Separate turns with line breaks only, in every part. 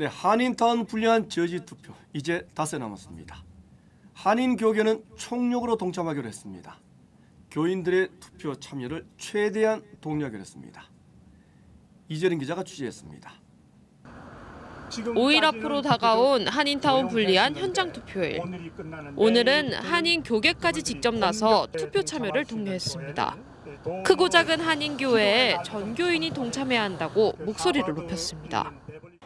네, 한인타운 불리한 저지 투표 이제 닷새 남았습니다. 한인 교계는 총력으로 동참하기로 했습니다. 교인들의 투표 참여를 최대한 독려하기로 했습니다. 이재린 기자가 취재했습니다.
5일 앞으로 다가온 한인타운 불리한 현장 투표일. 오늘은 한인 교계까지 직접 나서 투표 참여를 독려했습니다. 크고 작은 한인 교회에 전교인이 동참해야 한다고 목소리를 높였습니다.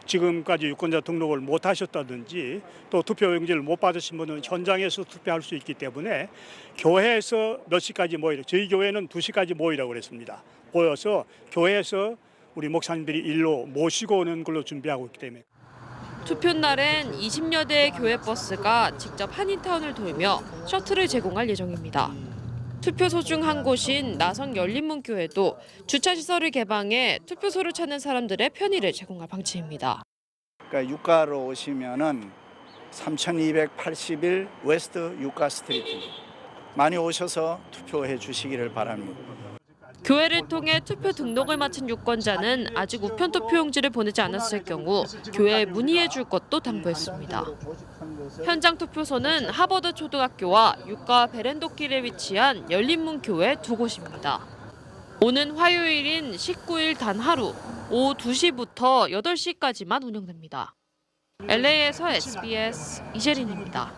지금까지 유권자 등록을 못 하셨다든지 또 투표용지를 못 받으신 분은 현장에서 투표할 수 있기 때문에 교회에서 몇 시까지 모이라 저희 교회는 2시까지 모이라고 그랬습니다. 모여서 교회에서 우리 목사님들이 일로 모시고 오는 걸로 준비하고 있기 때문에
투표 날엔 20여 대의 교회 버스가 직접 한인타운을 돌며 셔틀을 제공할 예정입니다. 투표소 중 한 곳인 나성 열린문교회도 주차 시설을 개방해 투표소를 찾는 사람들의 편의를 제공할 방침입니다.
그러니까 유가로 오시면은 3281 웨스트 유가 스트리트 많이 오셔서 투표해 주시기를 바랍니다.
교회를 통해 투표 등록을 마친 유권자는 아직 우편 투표용지를 보내지 않았을 경우 교회에 문의해 줄 것도 당부했습니다. 현장 투표소는 하버드 초등학교와 육가 베렌도길에 위치한 열린문 교회 두 곳입니다. 오는 화요일인 19일 단 하루 오후 2시부터 8시까지만 운영됩니다. LA에서 SBS 이재린입니다.